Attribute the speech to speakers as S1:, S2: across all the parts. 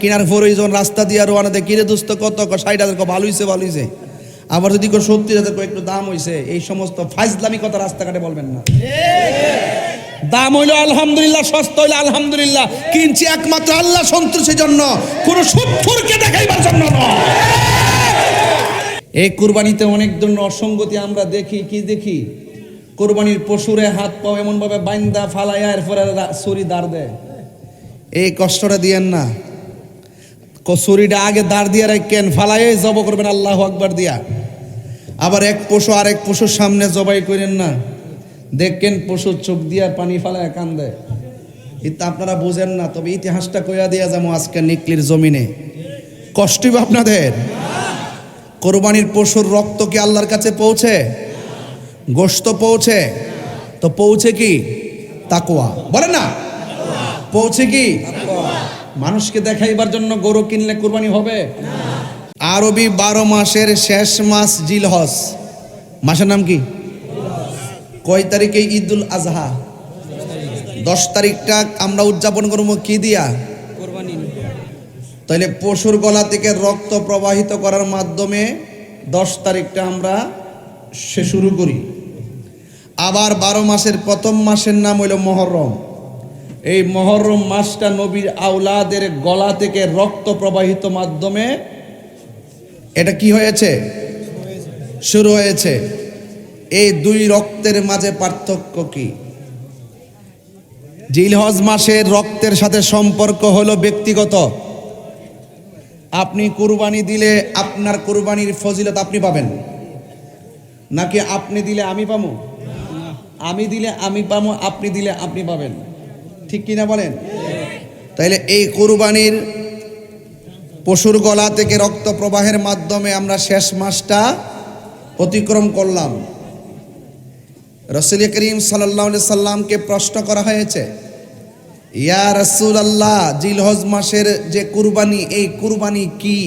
S1: কিনার পরেই যখন রাস্তা দিয়ে রোয়ানা দেয় কিরে দোস্ত, কত ষাট হাজার ভালো হয়েছে ভালো হয়েছে আবার যদি কেউ সত্তর হাজার একটু দাম হয়েছে এই সমস্ত ফাইজলামি কথা রাস্তাঘাটে বলবেন না। দাম হইল আলহামদুলিল্লাহ, সস্তা হইল আলহামদুলিল্লাহ। কিনছি একমাত্র আল্লাহ সন্তোষের জন্য। কোনো সুৎফুরকে দেখাইবার জন্য নয়। এই কুরবানিতে অনেক ধরনের অসঙ্গতি আমরা দেখি, কি দেখি? কোরবানির পশুরে হাত পাও এমনভাবে বাইন্দা ফালাইয়া, এরপরে ছুরি দাঁড় দেয়। এই কষ্টটা দিয়েন না। ছুরিটা আগে দাঁড় দিয়ে রাখেন, ফালাইয়ে জব করবেন, আল্লাহ আকবার দিয়া। আবার এক পশু আর এক পশুর সামনে জবাই করেন না। দেখেন পশুর চোখ দিয়া পানি ফালায় কান্দে। কিন্তু আপনারা বোঝেন না, তবে ইতিহাসটা কইয়া দিয়া যাব আজকে নিকলির জমিনে। কষ্টই আপনাদের? কোরবানির পশুর রক্ত কি আল্লাহর কাছে পৌঁছে? গোস্ত পৌঁছে? তো পৌঁছে কি? তাকুয়া বলে না? পৌঁছে কি? মানুষকে দেখাইবার জন্য গরু কিনলে কোরবানি হবে? আরবি বারো মাসের শেষ মাস জিলহস মাসের নাম কি? কয় তারিখে ঈদুল আজহা? দশ তারিখটা আমরা উদযাপন করব কি দিয়া? তাহলে পশুর গলা থেকে রক্ত প্রবাহিত করার মাধ্যমে দশ তারিখটা আমরা সে শুরু করি। আবার বারো মাসের প্রথম মাসের নাম হইল মহরম। এই মহরম মাসটা নবীর আউলাদের গলা থেকে রক্ত প্রবাহিত মাধ্যমে, এটা কি হয়েছে? শুরু হয়েছে। এই দুই রক্তের মাঝে পার্থক্য কি? জিলহজ মাসের রক্তের সাথে সম্পর্ক হলো ব্যক্তিগত। আপনি কুরবানি দিলে আপনার কুরবানির ফজিলত আপনি পাবেন। নাকি আপনি দিলে আমি পাবো? আমি দিলে আমি পাবো, আপনি দিলে আপনি পাবেন। ঠিক কিনা বলেন? তাইলে এই কুরবানির পশুর গলা থেকে রক্ত প্রবাহের মাধ্যমে আমরা শেষ মাসটা অতিক্রম করলাম। রসুল করিম সাল্লাহ সাল্লামকে প্রশ্ন করা হয়েছে, ইয়া রসুল আল্লাহ জিলহজ মাসের যে কুরবানি, এই কুরবানি কি?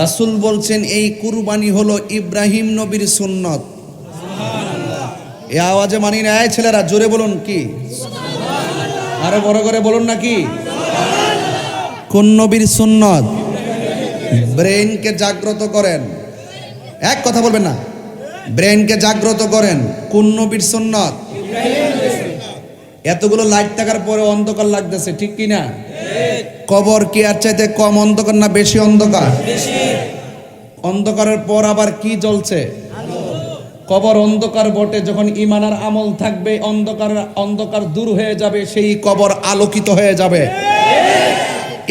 S1: রাসুল বলছেন, এই কুরবানি হলো ইব্রাহিম নবীর সুন্নত। এ আওয়াজে মানি না এই ছেলেরা, জোরে বলুন কি? আরও বড় করে বলুন নাকি? কোন নবীর সুন্নত। ব্রেনকে জাগ্রত করেন। এক কথা বলবেন না। ব্রেনকে জাগ্রত করেন। কোন নবীর সুন্নত। এতগুলো লাইট থাকার পরে অন্ধকার লাগতেছে, ঠিক কি না? কবর কি আর চাইতে কম অন্ধকার না বেশি অন্ধকার? অন্ধকারের পর আবার কি জ্বলছে? কবর অন্ধকার বটে, যখন ইমানার আমল থাকবে, অন্ধকার অন্ধকার দূর হয়ে যাবে, সেই কবর আলোকিত হয়ে যাবে।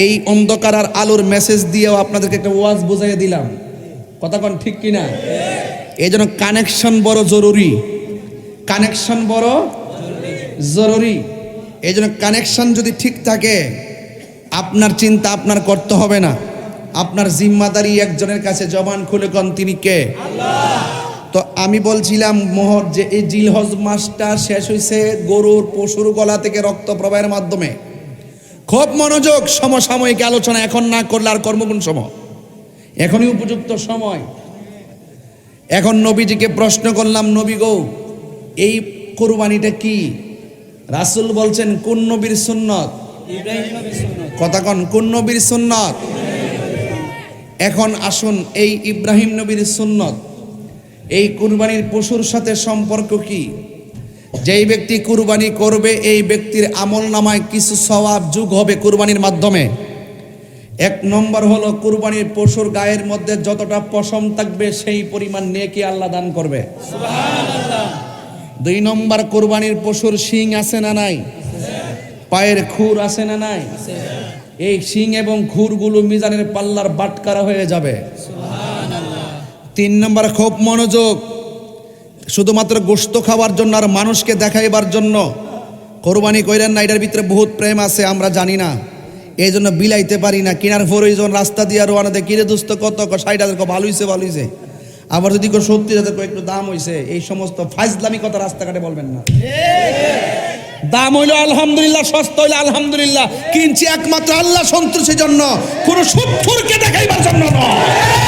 S1: এই অন্ধকার আর আলোর মেসেজ দিয়েও আপনাদেরকে একটা ওয়াজ বুঝাইয়ে দিলাম। কথা কোন ঠিক কিনা? এই জন্য কানেকশন বড় জরুরি। কানেকশন বড় জরুরি। এই জন্য কানেকশন যদি ঠিক থাকে, আপনার চিন্তা আপনার করতে হবে না। আপনার জিম্মাদারি একজনের কাছে জবান খুলে কন, তিনি কে? তো আমি বলছিলাম, মোহর, যে এই জিলহজ মাসটা শেষ হয়েছে গরুর, পশুর গলা থেকে রক্ত প্রবাহের মাধ্যমে। খুব মনোযোগ সমসাময়িক আলোচনা এখন না করলে আর কর্মগুণ সময়। এখনই উপযুক্ত সময়। এখন নবীজিকে প্রশ্ন করলাম, নবী গো, এই কোরবানিটা কি? রাসুল বলছেন, কোন নবীর সুন্নত? কথা কন, কোন নবীর সুন্নত? এখন আসুন, এই ইব্রাহিম নবীর সুন্নত। এই কুরবানির পশুর সাথে সম্পর্ক কি? যেই ব্যক্তি কুরবানি করবে, এই ব্যক্তির আমল নামায় কিছু স্বভাব যুগ হবে কুরবানির মাধ্যমে। এক নম্বর হলো কুরবানির পশুর গায়ের মধ্যে যতটা পশম থাকবে, সেই পরিমাণ নেকি আল্লাহ দান করবে। দুই নম্বর, কুরবানির পশুর শিং আছে না নাই? পায়ের খুর আছে না নাই? এই শিং এবং খুরগুলো মিজানের পাল্লার বাটকারা হয়ে যাবে। তিন নম্বর খুব মনোযোগ। শুধুমাত্র গোস্ত খাওয়ার জন্য আর মানুষকে দেখাইবার জন্য। কোরবানি কইরেন না, এটার ভিতরে বহুত প্রেম আছে, আমরা জানি না। এই জন্য বিলাইতে পারি না, কিনার পরে যখন রাস্তা দিয়ে রোয়ানা দেয়, কিরে দোস্ত, কত ষাট হাজার ভালো হয়েছে ভালো হয়েছে আবার যদি কেউ সত্তর হাজার একটু দাম হয়েছে এই সমস্ত ফাইজলামি কথা রাস্তাঘাটে বলবেন না। দাম হইল আলহামদুলিল্লাহ, সস্তা হইল আলহামদুলিল্লাহ। কিনছি একমাত্র আল্লাহ সন্তোষের জন্য। কোনো সুৎফুরকে দেখাইবার জন্য নয়।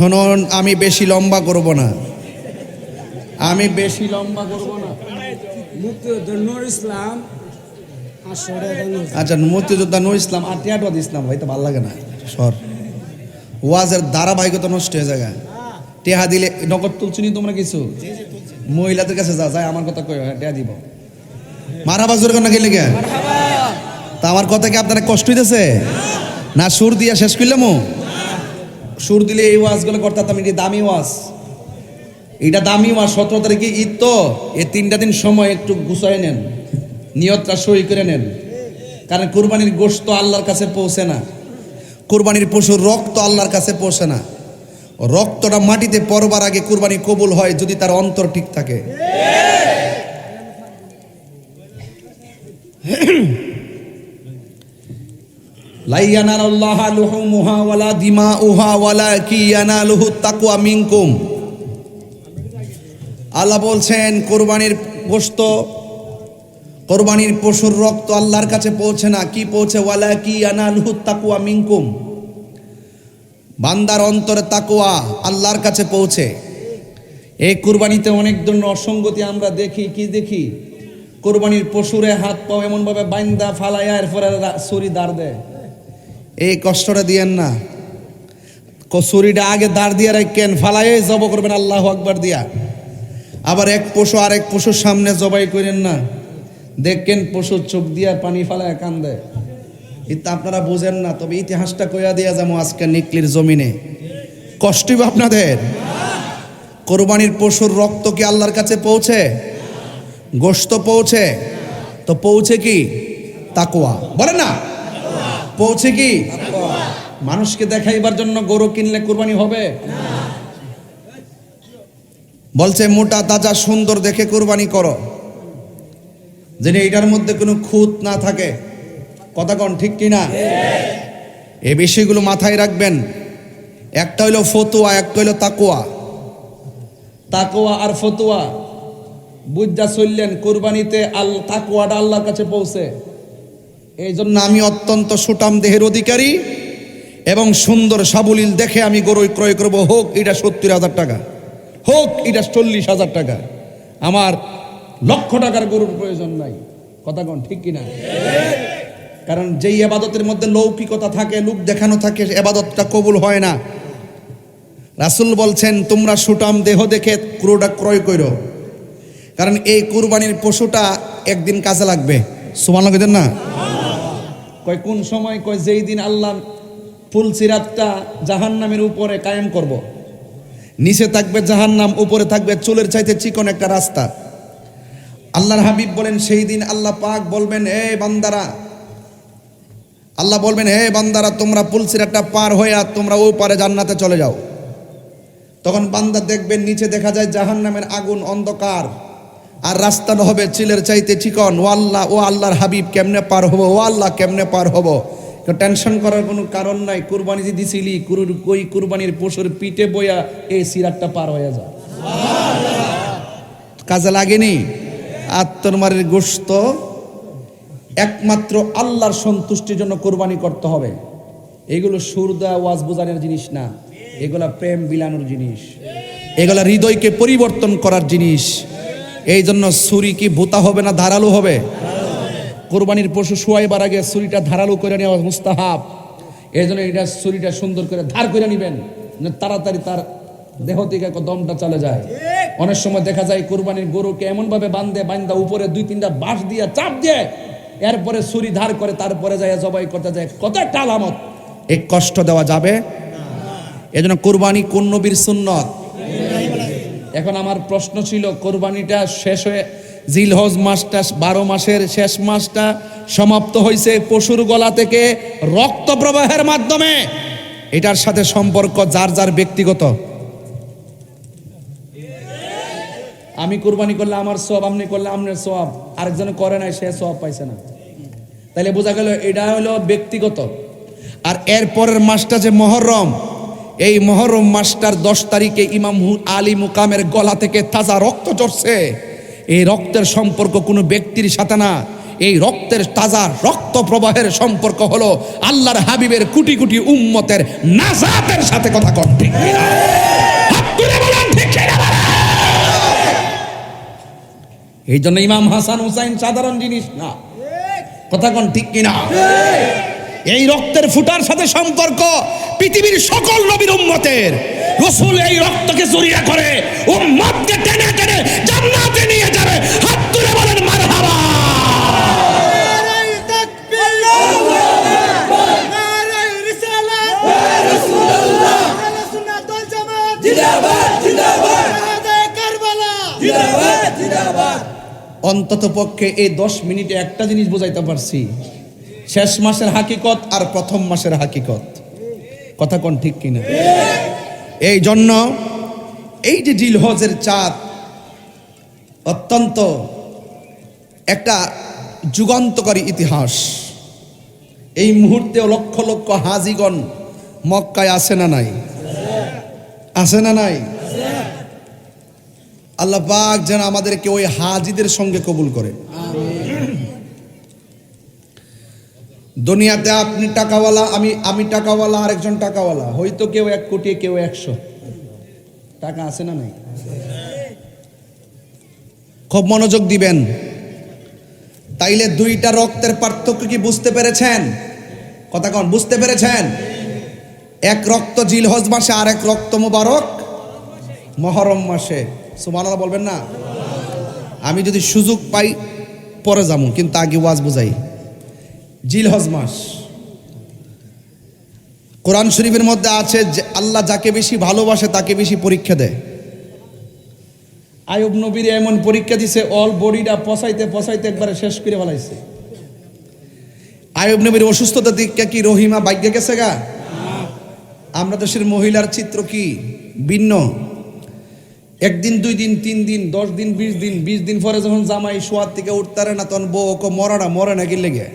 S1: শুনুন আমি বেশি লম্বা করব না। আমি বেশি লম্বা করব না।
S2: ইসলাম।
S1: আচ্ছা মুক্তিযোদ্ধা নুর ইসলাম আর টিয়াটুয়া ইসলাম ভাই তো ভালো লাগে না। সর। ওয়াজের ধারাবাহিকতা নষ্ট হয়ে যায় টেহা দিলে নগদ তুলছুনি তোমরা কিছু? মহিলাদের কাছে যা যায় আমার কথা কই হ্যাঁ টেহা দিব। মারা বাজুর কেন গেলে তা আমার কথা কি আপনারা কষ্ট হইতেছে? না সুর দিয়া শেষ করলাম সুর দিলে এই ওয়াজগুলো করতাম এটি দামি ওয়াজ। এটা দামি ওয়াজ, সতেরো তারিখে ঈদ তো, এই তিনটা দিন সময় একটু গুছাই নেন, নিয়তটা সই করে নেন। কারণ কুরবানির গোশত আল্লাহর কাছে পৌঁছে না। কুরবানির পশুর রক্ত আল্লাহর কাছে পৌঁছে না। রক্তটা মাটিতে পরবার আগে কুরবানি কবুল হয় যদি তার অন্তর ঠিক থাকে। আল্লাহ বলছেন, কোরবানির গোশত কোরবানির পশুর রক্ত আল্লাহর কাছে পৌঁছে না। কি পৌঁছে? ওয়ালা কি আনালহু তাকুয়া মিঙ্কুম বান্দার অন্তরে তাকুয়া আল্লাহর কাছে পৌঁছে। এই কুরবানিতে অনেক ধরনের অসঙ্গতি আমরা দেখি, কি দেখি? কোরবানির পশুরে হাত পাও এমনভাবে বাইন্দা, ফালাইয়া, এরপরে রা- ছুরি দাঁড় দেয়। এই কষ্টটা দিয়েন না। কসুরিটা আগে দাঁড় দিয়ে রাখেন ফালাইয়ে জব করবেন, আল্লাহ আকবার দিয়া। আবার এক পশু আর এক পশুর সামনে জবাই করেন না। দেখেন পশুর চোখ দিয়া পানি ফালায় কান্দে। কিন্তু আপনারা বোঝেন না, তবে ইতিহাসটা কইয়া দিয়া যাব আজকে নিকলির জমিনে। কষ্টই আপনাদের? কোরবানির পশুর রক্ত কি আল্লাহর কাছে পৌঁছে? গোস্ত পৌঁছে? তো পৌঁছে কি? তাকুয়া বলে না। পৌঁছে কি? মানুষকে দেখাইবার জন্য গরু কিনলে কোরবানি হবে? বলছে, মোটা, তাজা, সুন্দর, দেখে কোরবানি করো। যেন এটার মধ্যে কোনো খুঁত না থাকে। কথা কন, ঠিক কিনা এই বিষয়গুলো মাথায় রাখবেন। একটা হইল ফতুয়া, একটা হইল তাকুয়া তাকুয়া আর ফতুয়া। বুঝা চললেন, কোরবানিতে আল তাকুয়াটা আল্লাহর কাছে পৌঁছে। এই জন্য আমি অত্যন্ত সুটাম দেহের অধিকারী এবং সুন্দর সাবলীল দেখে আমি গরু ক্রয় করব। হোক, এটা সত্তর হাজার টাকা। হোক, এটা চল্লিশ হাজার টাকা। আমার লক্ষ টাকার গরুর প্রয়োজন নাই। কথা কোন ঠিক কিনা? কারণ যেই এবাদতের মধ্যে লৌকিকতা থাকে, লোক দেখানো থাকে, এবাদতটা কবুল হয় না। রাসুল বলছেন, তোমরা সুটাম দেহ দেখে ক্রোটা ক্রয় করো। কারণ এই কুরবানির পশুটা একদিন কাজে লাগবে। সুমান না? কয় কোন সময়, কয় যেই দিন আল্লাহ ফুল সিরাতটা জাহান্নামের উপরে কায়েম করব। নিচে থাকবে জাহান্নাম, উপরে থাকবে চুলের চাইতে চিকন একটা রাস্তা। আল্লাহর হাবিব বলেন, সেই দিন আল্লাহ পাক বলবেন হে বান্দারা। আল্লাহ বলবেন হে বান্দারা, তোমরা পুল সিরাতটা পার হয়ে আর তোমরা ও পারে জান্নাতে চলে যাও। তখন বান্দা দেখবেন, নিচে দেখা যায় জাহান্নামের আগুন অন্ধকার। আর রাস্তাটা হবে চিলের চাইতে চিকন ও আল্লাহ, ও আল্লাহর হাবিব কেমনে পার হব? ও আল্লাহ কেমনে পার হব? টেনশন করার কোনো কারণ নাই। কুরবানি যে দিছিলি, কুরুর কই কুরবানির পশুর পিঠে বইয়া এই সিরাতটা পার হয়ে যায় কাজে লাগেনি? আত্মরমারের গোস্ত একমাত্র আল্লাহর সন্তুষ্টির জন্য কোরবানি করতে হবে। এগুলো সুরদা ওয়াজ বোঝানোর জিনিস না। এগুলা প্রেম বিলানোর জিনিস। এগুলা হৃদয়কে পরিবর্তন করার জিনিস। এই জন্য ছুরি কি ভূতা হবে না ধারালো হবে? কোরবানির পশু শোয়াইবার আগে ছুরিটা ধারালো করে নেওয়া মুস্তাহাব। এই জন্য এটা ছুরিটা সুন্দর করে ধার করে নেবেন তাড়াতাড়ি তার দেহ থেকে দমটা চলে যায়। অনেক সময় দেখা যায় কোরবানির গরুকে এমনভাবে বান্ধে বান্ধা উপরে দুই তিনটা বাঁশ দিয়ে চাপ দিয়ে এরপরে ছুরি ধার করে তারপরে যায় জবাই করতে যায়। কত একটা আলামত। এই কষ্ট দেওয়া যাবে? এজন্য কোরবানি কোন নবীর সুন্নত? এখন আমার প্রশ্ন ছিল, কোরবানিটা শেষ হয়ে, জিলহজ মাসটা বারো মাসের শেষ মাসটা সমাপ্ত হয়েছে পশুর গলা থেকে রক্ত প্রবাহের মাধ্যমে। এটার সাথে সম্পর্ক যার যার ব্যক্তিগত। আমি কোরবানি করলে আমার সব আপনি করলে আপনার সব আরেকজনে করে নাই, সে সব পাইছে না। তাহলে বোঝা গেল এটা হলো ব্যক্তিগত। আর এর পরের মাসটা যে মহরম এই মহরম মাসটার দশ তারিখে ইমাম আলী মুকামের গলা থেকে তাজা রক্ত চড়ছে এই রক্তের সম্পর্ক কোনো ব্যক্তির সাথে না। এই রক্তের তাজা রক্ত প্রবাহের সম্পর্ক হলো আল্লাহর হাবিবের কোটি কুটি উম্মতের নাজাতের সাথে কথা কন ঠিক? এই জন্য ইমাম হাসান হুসাইন সাধারণ জিনিস না। কথা কোন ঠিক কিনা? এই রক্তের ফুটার সাথে সম্পর্ক পৃথিবীর সকল নবীর উম্মতের। রসুল এই রক্তকে জড়িয়ে করে উম্মতকে টেনে টেনে জান্নাতে নিয়ে যাবে। হাত তুলে বলেন
S3: জিন্দাবাদ
S1: অন্তত পক্ষে এই দশ মিনিটে একটা জিনিস বোঝাইতে পারছি। শেষ মাসের হাকিকত আর প্রথম মাসের হাকিকত। কথা কোন ঠিক কিনা? এই জন্য এই যে জিলহজের চাঁদ অত্যন্ত একটা যুগান্তকারী ইতিহাস। এই মুহূর্তে লক্ষ লক্ষ হাজিগণ মক্কায় আসে না নাই? আসে না নাই? আল্লাহ পাক যেন আমাদেরকে ওই হাজিদের সঙ্গে কবুল করে দুনিয়াতে আপনি টাকাওয়ালা, আমি আমি টাকাওয়ালা, আরেকজন টাকাওয়ালা। হয়তো কেউ এক কোটি, কেউ একশো। টাকা আছে না নাই? খুব মনোযোগ দিবেন। তাইলে দুইটা রক্তের পার্থক্য কি বুঝতে পেরেছেন? কথা কন, বুঝতে পেরেছেন? এক রক্ত জিলহজ মাসে আর এক রক্ত মোবারক মহরম মাসে। সুবহানাল্লাহ বলবেন না? আমি যদি সুযোগ পাই, পরে যাব, কিন্তু আগে ওয়াজ বুঝাই। জিলহজ মাস। কোরআন শরীফের মধ্যে আছে যে আল্লাহ যাকে বেশি ভালোবাসে তাকে বেশি পরীক্ষা দেয়। আয়ুব নবীর এমন পরীক্ষা দিছে অল বডিটা পচাইতে পচাইতে একবারে শেষ করে ফেলাইছে। আয়ুব নবীর অসুস্থতা দিকটা কি রহিমা বাইকে গেছে গা? আমরা দেশের মহিলার চিত্র কি? ভিন্ন। একদিন, দুই দিন, তিন দিন, দশ দিন, বিশ দিন বিশ দিন পরে যখন জামাই শোয়ার থেকে উঠতারে না, তখন বউ ওকে মরা না মরে না কি লেগে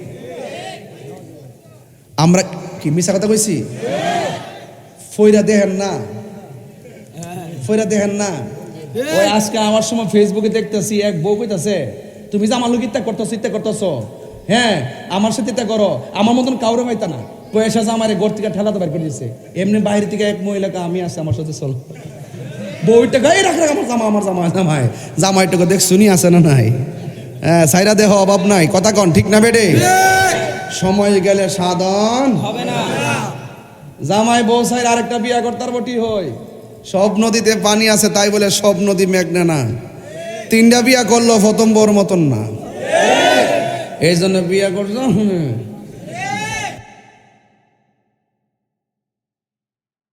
S1: আমরা কি মিশা কথা কইছি? ফইরা দেখেন না। ফইরা দেখেন না। ওই আজকে আমার সময় ফেসবুকে দেখতেছি, এক বউ কইতাছে, তুমি যে আমার লোক ইত্যা করতেছো ইত্যা করতেছো হ্যাঁ আমার সাথে ইত্যা করো, আমার মতন কাউরে পাইতা না। পয়সা যে আমার ঘর থেকে ঠেলাতে বের করে দিচ্ছে এমনি বাইরে থেকে এক মহিলাকে আমি আসি আমার সাথে, চলো। বউটা গায়ে রাখ রাখ, আমার জামা আমার জামা জামাই, জামাইটাকে দেখ, শুনি আছে না নাই? হ্যাঁ সাইরা দেহ অভাব নাই, কথা কন, ঠিক না বেডে? সময় গেলে সাধন
S2: হবে না।
S1: জামাই বউ আরেকটা বিয়া করতার বটি হই সব নদীতে পানি আছে তাই বলে সব নদী মেঘনা না। তিনটা বিয়া করল প্রথম বউর মতন না। এই জন্য বিয়া করছ।